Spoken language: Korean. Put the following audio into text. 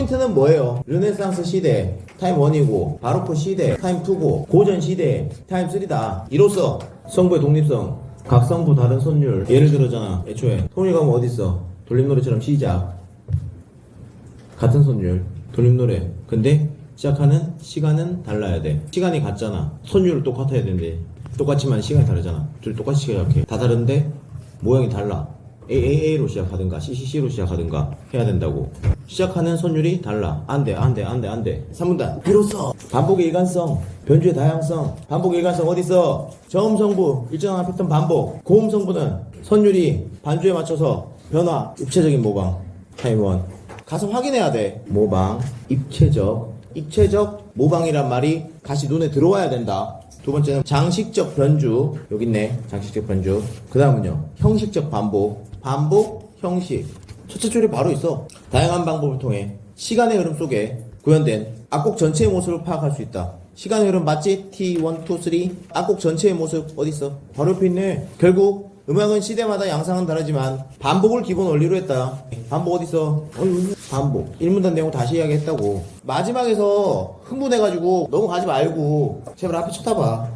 포인트는 뭐예요? 르네상스 시대, 타임 1이고, 바로크 시대, 타임 2고, 고전 시대, 타임 3다. 이로써 성부의 독립성, 각 성부 다른 선율. 예를 들어잖아, 애초에. 통일 가면 어딨어? 돌림노래처럼 시작. 같은 선율, 돌림노래. 근데 시작하는 시간은 달라야 돼. 시간이 같잖아. 선율 똑같아야 되는데. 똑같지만 시간이 다르잖아. 둘 똑같이 시작해. 다 다른데 모양이 달라. AAA로 시작하든가 CCC로 시작하든가 해야 된다고. 시작하는 선율이 달라. 안 돼, 안 돼, 안 돼, 안 돼. 3분단. 비로소 반복의 일관성, 변주의 다양성. 반복의 일관성 어딨어? 저음 성부, 일정한 패턴 반복. 고음 성부는 선율이 반주에 맞춰서 변화, 입체적인 모방. 타임 원. 가서 확인해야 돼. 모방, 입체적, 입체적 모방이란 말이 다시 눈에 들어와야 된다. 두 번째는 장식적 변주. 여기 있네. 장식적 변주. 그 다음은요. 형식적 반복. 반복, 형식. 첫째 줄에 바로 있어. 다양한 방법을 통해 시간의 흐름 속에 구현된 악곡 전체의 모습을 파악할 수 있다. 시간의 흐름 맞지? T1, 2, 3. 악곡 전체의 모습 어디 있어? 바로 옆에 있네. 결국 음악은 시대마다 양상은 다르지만 반복을 기본 원리로 했다. 반복 어디 있어? 어이, 반복. 1문단 내용 다시 이야기했다고. 마지막에서 흥분해가지고 넘어가지 말고 제발 앞에 쳐다봐.